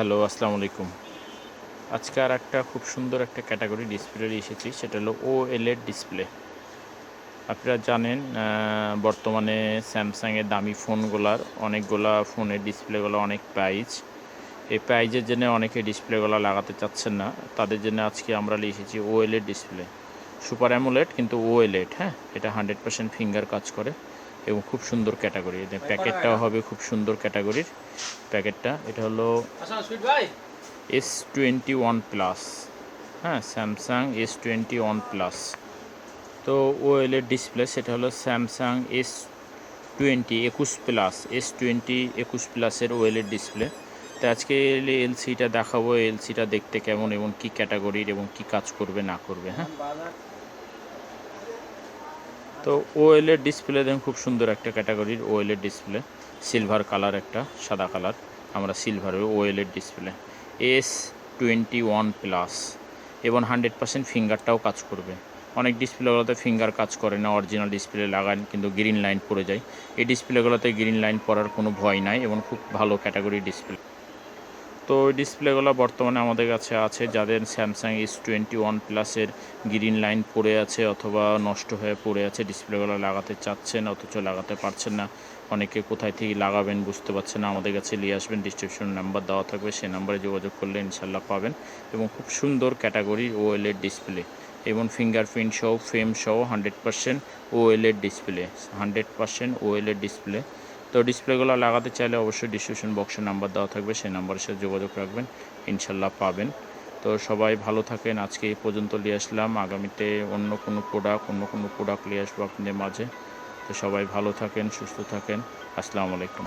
Hello, আসসালামু আলাইকুম। আজকে আর একটা খুব সুন্দর একটা ক্যাটাগরি ডিসপ্লে এসেছি, সেটা হলো ও এলএড ডিসপ্লে। আপনারা জানেন বর্তমানে স্যামসাংয়ের দামি ফোনগুলার অনেকগুলা ফোনের ডিসপ্লেগুলো অনেক প্রাইজ এই প্রাইজের জন্য অনেকে ডিসপ্লেগুলো লাগাতে চাচ্ছেন না। তাদের জন্য আজকে আমরা এসেছি OLED display. Super AMOLED কিন্তু ও এলএড হ্যাঁ? এটা হান্ড্রেড পার্সেন্ট ফিঙ্গার কাজ করে এবং খুব সুন্দর ক্যাটাগরি। এদের প্যাকেটটাও হবে খুব সুন্দর ক্যাটাগরির প্যাকেটটা। এটা হলো এস টোয়েন্টি ওয়ান প্লাস হ্যাঁ? Samsung S twenty one plus তো ও ডিসপ্লে সেটা হলো স্যামসাং এস টোয়েন্টি একুশ প্লাস এস টোয়েন্টি একুশ প্লাসের ওয়েলের ডিসপ্লে। তো আজকে এলসিটা দেখাবো, এলসিটা দেখতে কেমন এবং কি ক্যাটাগরির এবং কি কাজ করবে, না করবে হ্যাঁ? তো ওয়েলের ডিসপ্লে দেখুন, খুব সুন্দর একটা ক্যাটাগরির ওয়েলের ডিসপ্লে সিলভার কালার একটা, সাদা কালার আমরা সিলভারের ওয়েলের display S twenty one plus এবং হান্ড্রেড পার্সেন্ট ফিঙ্গারটাও কাজ করবে। অনেক ডিসপ্লেগুলোতে ফিঙ্গার কাজ করে না অরিজিনাল ডিসপ্লে লাগান, কিন্তু গ্রিন লাইন পড়ে যায়। এই ডিসপ্লেগুলোতে গ্রিন লাইন পড়ার কোনো ভয় নাই এবং খুব ভালো ক্যাটাগরির ডিসপ্লে তো ওই ডিসপ্লেগুলো বর্তমানে আমাদের কাছে আছে, যাদের স্যামসাং এস টোয়েন্টি ওয়ান প্লাসের গ্রিন লাইন পড়ে আছে অথবা নষ্ট হয়ে পড়ে আছে ডিসপ্লেগুলো লাগাতে চাচ্ছেন অথচ লাগাতে পারছেন না। অনেকে কোথায় থেকে লাগাবেন বুঝতে পারছেন না, আমাদের কাছে নিয়ে আসবেন ডিসক্রিপশন নাম্বার দেওয়া থাকবে, সে নাম্বারে যোগাযোগ করলে ইনশাল্লাহ পাবেন এবং খুব সুন্দর ক্যাটাগরির ওএলএড ডিসপ্লে এবং ফিঙ্গারপ্রিন্ট সহ ফ্রেম সহ hundred percent OLED display hundred percent OLED display তো ডিসপ্লেগুলো লাগাতে চাইলে অবশ্যই ডিসক্রিপশন বক্সের নাম্বার দেওয়া থাকবে, সেই নাম্বারের সাথে যোগাযোগ রাখবেন, ইনশাল্লাহ পাবেন। তো সবাই ভালো থাকেন, আজকে এই পর্যন্ত নিয়ে আসলাম। আগামীতে অন্য কোনো প্রোডাক্ট অন্য কোনো প্রোডাক্ট নিয়ে আসব আপনাদের মাঝে। তো সবাই ভালো থাকেন, সুস্থ থাকেন। আসসালামু আলাইকুম।